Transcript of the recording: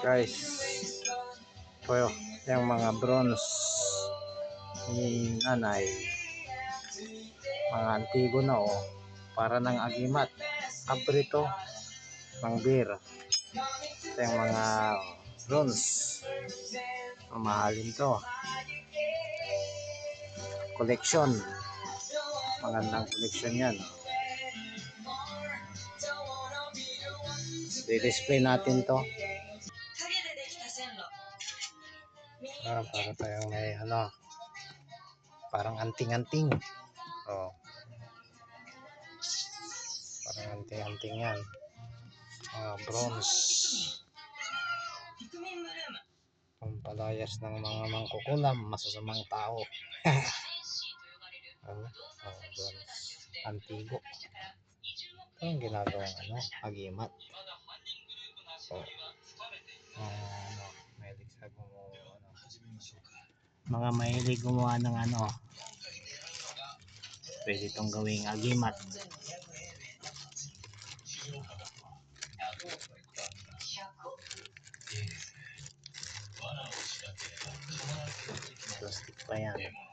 guys ito yung mga bronze ni nanay. Mga antigo na oh. Para ng agimat. Kabrito ng beer. Ito yung mga bronze. Mamahalin to. Collection. Magandang collection yan. I-display natin to Ah, para tayong may ano. Parang anting-anting. Oh. Parang anting-anting yan. Ah, bronze. Pampalayas ng mga mangkukulam, masasamang tao. ano? Ah, bronze. Antigo. Ito yung ginagawang ano, agimat. Oh. Mga mahilig gumawa ng ano pwede itong gawing agimat. Plastic pa yan